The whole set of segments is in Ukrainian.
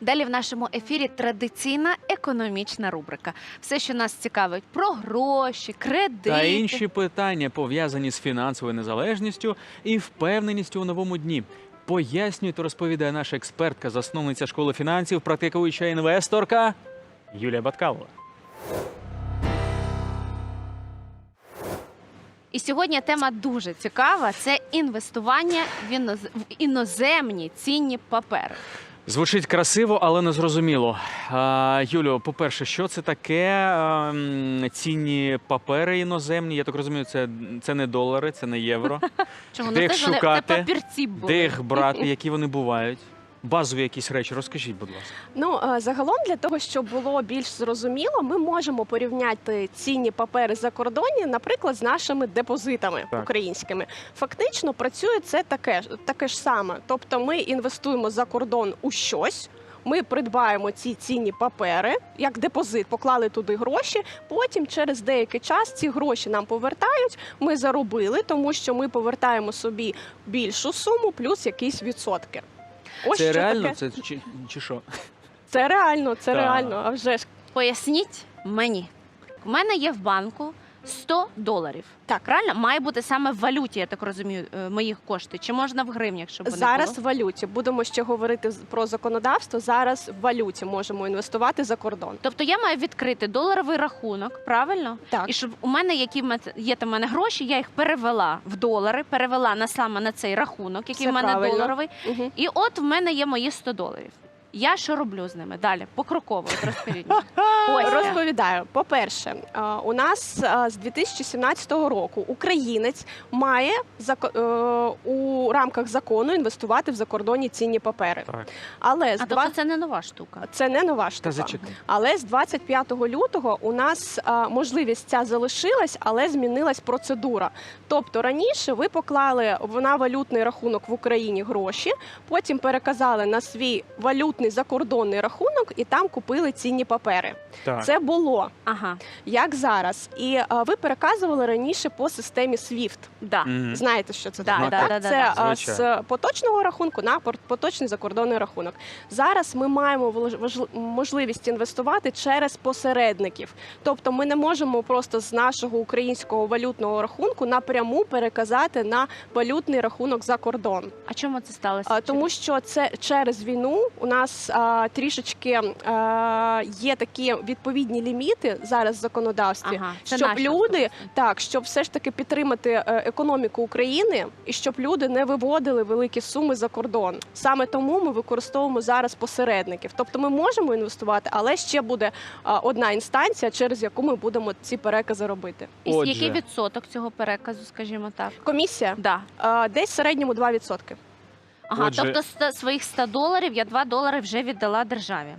Далі в нашому ефірі традиційна економічна рубрика. Все, що нас цікавить про гроші, кредити. Та інші питання пов'язані з фінансовою незалежністю і впевненістю у новому дні. Пояснює та розповідає наша експертка, засновниця школи фінансів, практикуюча інвесторка Юлія Баткалова. І сьогодні тема дуже цікава: це інвестування в в іноземні цінні папери. Звучить красиво, але незрозуміло. Юлю, по-перше, що це таке? Ем, Цінні папери іноземні. Я так розумію, це, це не долари, це не євро. Чому Де ну, їх ж вони- шукати? Це папірці були. Де їх брати, які вони бувають? Базові якісь речі, розкажіть, будь ласка. Ну е, загалом для того, щоб було більш зрозуміло, ми можемо порівняти цінні папери за кордоні, наприклад, з нашими депозитами Так. українськими. Фактично працює це таке таке ж саме. Тобто, ми інвестуємо за кордон у щось. Ми придбаємо ці цінні папери як депозит, поклали туди гроші. Потім через деякий час ці гроші нам повертають. Ми заробили, тому що ми повертаємо собі більшу суму плюс якісь відсотки. Ось це що реально? таке. Це чи, чи що? Це реально, це Так. реально. А вже ж Поясніть мені. У мене є в банку 100 доларів. Так. Правильно? Має бути саме в валюті, я так розумію, е, моїх кошти. Чи можна в гривнях, щоб вони зараз в валюті. Будемо ще говорити про законодавство. Зараз в валюті можемо інвестувати за кордон. Тобто я маю відкрити доларовий рахунок, правильно? Так. І щоб у мене які є там в мене гроші, я їх перевела в долари, перевела на саме на цей рахунок, який Все в мене правильно. доларовий. Угу. І от в мене є мої 100 доларів. Я що роблю з ними? Далі, покроково, от розповідь. Ось. Розповідаю. По-перше, у нас з 2017 року українець має е, у рамках закону інвестувати в закордонні цінні папери. Так. Але з А два... тобто це не нова штука. це не нова штука. зачекай. Але з 25 лютого у нас можливість ця залишилась, але змінилась процедура. Тобто раніше ви поклали в- на валютний рахунок в Україні гроші, потім переказали на свій валютний закордонний рахунок і там купили цінні папери. Так. Це було Ага, як зараз. І а, ви переказували раніше по системі SWIFT. да. Мгм. Знаєте, що це Да, таке? да, так? да, да, це да. а, Звичайно. з поточного рахунку на пор- поточний закордонний рахунок. Зараз ми маємо важл- можливість інвестувати через посередників. Тобто ми не можемо просто з нашого українського валютного рахунку напряму переказати на валютний рахунок за кордон. А чому це сталося? А, Тому що це через війну у нас а, трішечки а, є такі відповідні ліміти зараз в законодавстві, Ага, це щоб люди особисто. так, щоб все ж таки підтримати е, економіку України і щоб люди не виводили великі суми за кордон. Саме тому ми використовуємо зараз посередників. Тобто ми можемо інвестувати, але ще буде а, одна інстанція, через яку ми будемо ці перекази робити. І Отже. який відсоток цього переказу, скажімо так? Комісія Да. а, десь в середньому 2%. Ага, Отже- тобто ста- своїх 100 доларів я 2 долари вже віддала державі.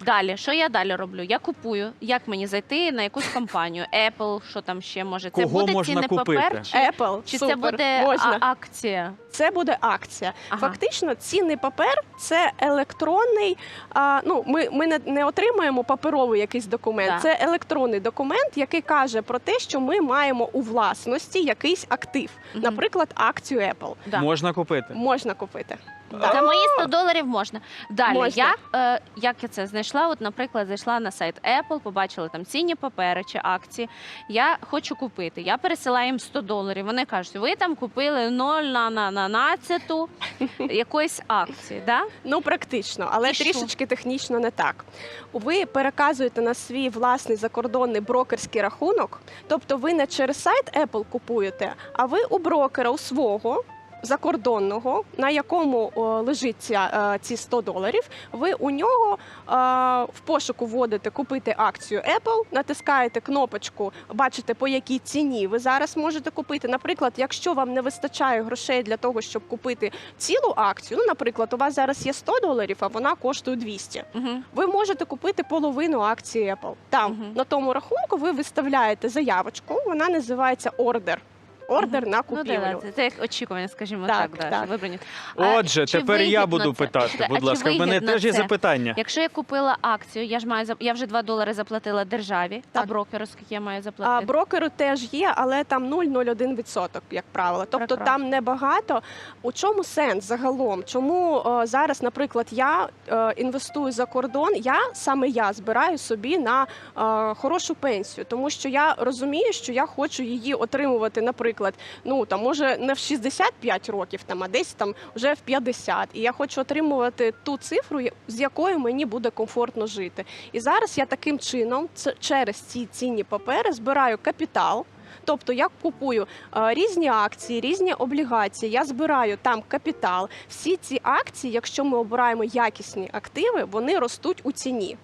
Далі, що я далі роблю? Я купую. Як мені зайти на якусь компанію? Apple, що там ще може? Це Кого буде можна цінний купити? папер? Чи, Apple, чи супер, це буде можна. а- акція? Це буде акція. Ага. Фактично, цінний папер це електронний. А, ну, ми, ми не, не отримаємо паперовий якийсь документ. Так. Це електронний документ, який каже про те, що ми маємо у власності якийсь актив, Мгм. наприклад, акцію Apple. Да. Можна купити. Можна купити. За мої 100 доларів можна. Далі, Можна. як, е, як я це знайшла? От, наприклад, зайшла на сайт Apple, побачила там цінні папери чи акції. Я хочу купити. Я пересилаю їм 100 доларів. Вони кажуть, ви там купили 0 на, на, на 12 якоїсь акції. Да? Ну, практично, але І що? трішечки технічно не так. Ви переказуєте на свій власний закордонний брокерський рахунок, тобто ви не через сайт Apple купуєте, а ви у брокера у свого. Закордонного, на якому лежить е, ці 100 доларів, ви у нього е, в пошуку вводите купити акцію Apple, натискаєте кнопочку, бачите, по якій ціні ви зараз можете купити. Наприклад, якщо вам не вистачає грошей для того, щоб купити цілу акцію, ну, наприклад, у вас зараз є 100 доларів, а вона коштує 200. Угу. Ви можете купити половину акції Apple. Там на тому рахунку ви виставляєте заявочку, вона називається ордер. Ордер на Ну, купівлю. да, це, це як очікування, скажімо Так, так. да, так. вибрані. Отже, чи тепер я вигідно буду це? питати. А Будь чи ласка, в мене вигідно теж є це? запитання. Якщо я купила акцію, я ж маю зап- я вже 2 долари заплатила державі, а Так. брокеру скільки я маю А заплатити? брокеру теж є, але там 0,01%, як правило. Тобто Прекрасно. там небагато. У чому сенс загалом? Чому е, зараз, наприклад, я е, інвестую за кордон, я саме я збираю собі на е, хорошу пенсію, тому що я розумію, що я хочу її отримувати, наприклад, ну там може не в 65 років, там, а десь там вже в 50. І я хочу отримувати ту цифру, з якою мені буде комфортно жити. І зараз я таким чином, через ці цінні папери, збираю капітал. Тобто я купую е, різні акції, різні облігації. Я збираю там капітал. Всі ці акції, якщо ми обираємо якісні активи, вони ростуть у ціні.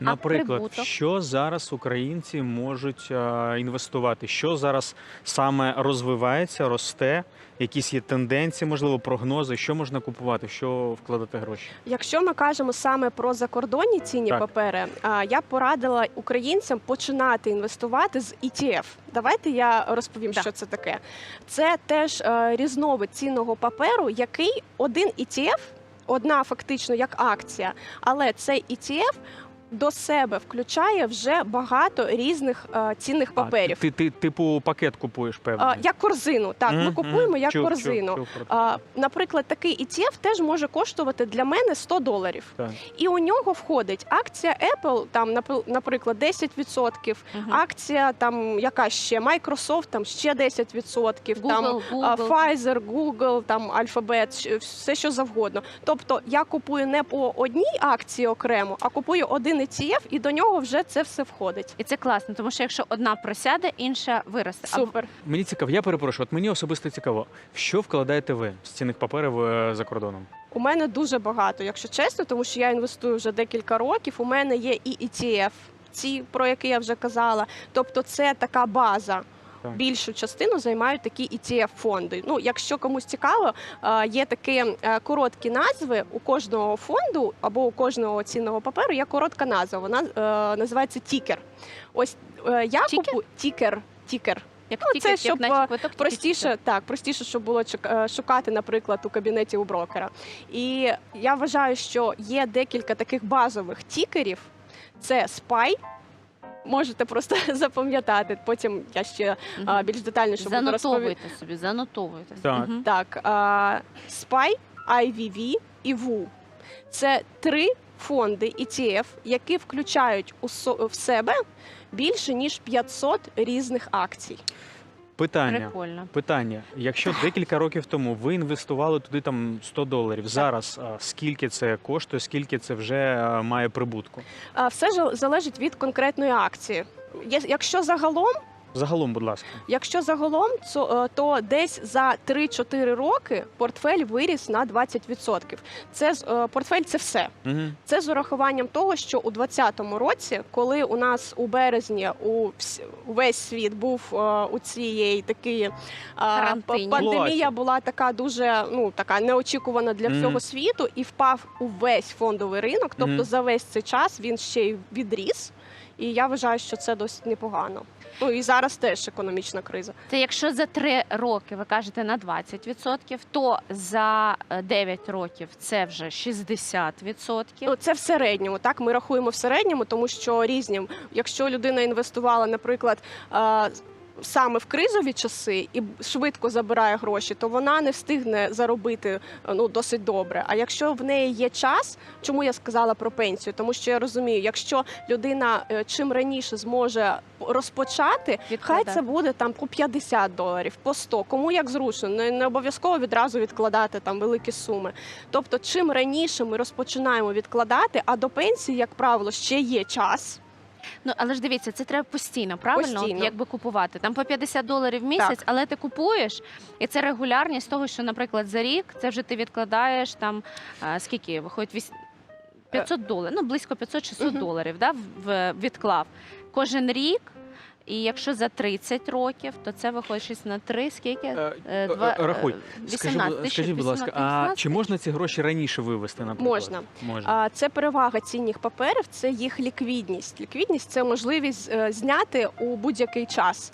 Наприклад, прибуток? що зараз українці можуть е, інвестувати? Що зараз саме розвивається, росте? Якісь є тенденції, можливо, прогнози, що можна купувати, що вкладати гроші? Якщо ми кажемо саме про закордонні цінні Так. папери, а, я б порадила українцям починати інвестувати з ETF. Давайте я розповім, Да. що це таке. Це теж е, різновид цінного паперу, який один ETF, одна фактично як акція, але цей ETF до себе включає вже багато різних е, цінних А, паперів. ти, ти, типу, пакет купуєш, певно. А, як корзину, так, ми купуємо як Чув, чув, корзину. чув це. А, наприклад, такий ETF теж може коштувати для мене 100 доларів. Так. І у нього входить акція Apple, там, наприклад, 10%, Мгм. акція там яка ще Microsoft, там ще 10%, Google, а, Google. Pfizer, Google, там Alphabet, все що завгодно. Тобто я купую не по одній акції окремо, а купую один ETF, і до нього вже це все входить. І це класно, тому що якщо одна просяде, інша виросте. А Супер. Мені цікаво, я перепрошую, от мені особисто цікаво, що вкладаєте ви з цінних паперів е, за кордоном? У мене дуже багато, якщо чесно, тому що я інвестую вже декілька років. У мене є і ETF, ці про які я вже казала. Тобто, це така база. Так. Більшу частину займають такі ETF фонди. Ну, якщо комусь цікаво, е, є такі е, короткі назви у кожного фонду або у кожного цінного паперу є коротка назва. Вона е, називається тікер. Ось я Тікер? купую тікер. Тікер. як ну, тільки це щоб, а, квиток, тільки Простіше, так, простіше, щоб було чек- шукати, наприклад, у кабінеті у брокера. І я вважаю, що є декілька таких базових тікерів. Це SPY. Можете просто запам'ятати. Потім я ще а, більш детальніше буду розповідати. Занотовуйте собі, занотовуйте. Так. Мгм. Так, а, SPY, IVV і VU. Це три фонди ETF, які включають у со- в себе більше ніж 500 різних акцій. Питання. Прикольно. Питання: якщо декілька років тому ви інвестували туди там 100 доларів, зараз а, скільки це коштує, скільки це вже а, має прибутку? А, Все ж залежить від конкретної акції. Є- Якщо загалом, Загалом, будь ласка. якщо загалом, то, е, десь за 3-4 роки портфель виріс на 20%. Це з- е, портфель це все. Угу. Це з урахуванням того, що у 2020 році, коли у нас у березні у увесь світ був е, у цієї такої е, Карантині. пандемія, була така дуже ну така неочікувана для Мгм. всього світу, і впав увесь фондовий ринок. Тобто Мгм. за весь цей час він ще й відріс. І я вважаю, що це досить непогано. Ну і зараз теж економічна криза. Це якщо за 3 роки ви кажете на 20%, то за е, 9 років це вже 60%. Ну, це в середньому. Так ми рахуємо в середньому, тому що різні. Якщо людина інвестувала, наприклад. Саме в кризові часи і швидко забирає гроші, то вона не встигне заробити ну досить добре. А якщо в неї є час, чому я сказала про пенсію? Тому що я розумію, якщо людина е, чим раніше зможе розпочати, хай це буде там по 50 доларів, по 100, кому як зручно. Не, не обов'язково відразу відкладати там великі суми. Тобто, чим раніше ми розпочинаємо відкладати, а до пенсії, як правило, ще є час. Ну але ж дивіться, це треба постійно, правильно? Постійно. Якби купувати. Там по 50 доларів в місяць, Так. але ти купуєш, і це регулярність того, що, наприклад, за рік це вже ти відкладаєш там скільки виходить віс- 500 доларів, ну близько 500-600 Мгм. доларів, да, в відклав кожен рік. І якщо за 30 років, то це виходить щось на 3, скільки? Е, два- Е, Рахуй. е, 18 будь- скажіть, будь ласка, а 18? чи можна ці гроші раніше вивести, наприклад? Можна. Можна. А це перевага цінних паперів, це їх ліквідність. Ліквідність це можливість е, зняти у будь-який час.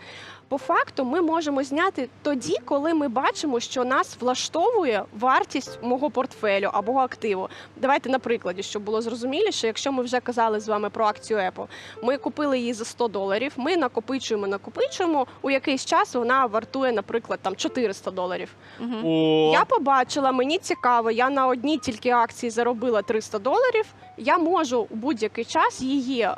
По факту ми можемо зняти тоді, коли ми бачимо, що нас влаштовує вартість мого портфелю або активу. Давайте на прикладі, щоб було зрозуміліше, якщо ми вже казали з вами про акцію Apple, ми купили її за 100 доларів. Ми накопичуємо, накопичуємо. У якийсь час вона вартує, наприклад, там 400 доларів. О, Я побачила, мені цікаво. Я на одній тільки акції заробила 300 доларів. Я можу у будь-який час її.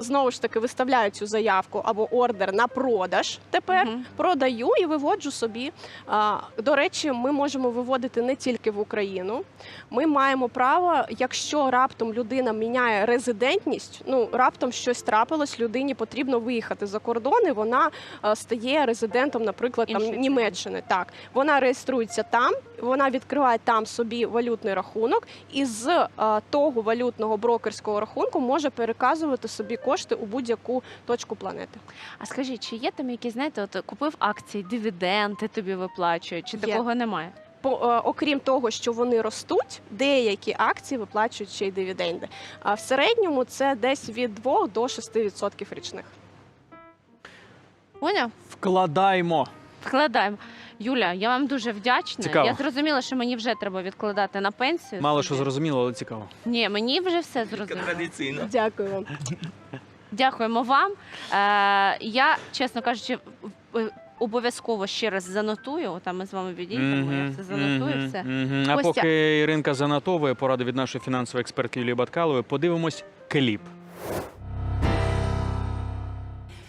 Знову ж таки виставляю цю заявку або ордер на продаж тепер Мгм. продаю і виводжу собі. А, До речі, ми можемо виводити не тільки в Україну. Ми маємо право, якщо раптом людина міняє резидентність, ну раптом щось трапилось, людині потрібно виїхати за кордон, і вона стає резидентом, наприклад, там Іншої країни. Німеччини. Так, вона реєструється там, вона відкриває там собі валютний рахунок, і з того валютного брокерського рахунку може переказувати собі кошти у будь-яку точку планети. А скажіть, чи є там якісь, знаєте, от купив акції, дивіденди тобі виплачують, чи Є. такого немає? по, е, окрім того, що вони ростуть, деякі акції виплачують ще й дивіденди. А в середньому це десь від 2 до 6% річних. Поняв? вкладаймо. Вкладаємо. Юля, я вам дуже вдячна. Цікаво. Я зрозуміла, що мені вже треба відкладати на пенсію. Мало собі. що зрозуміло, але цікаво. Ні, мені вже все зрозуміло. Традиційно. Дякую вам. Дякуємо вам. Е, я, чесно кажучи, обов'язково ще раз занотую. Там ми з вами відійдемо, я все занотую. все. А Костя. поки Іринка занотовує поради від нашої фінансової експертки Юлії Баткалової, подивимось кліп.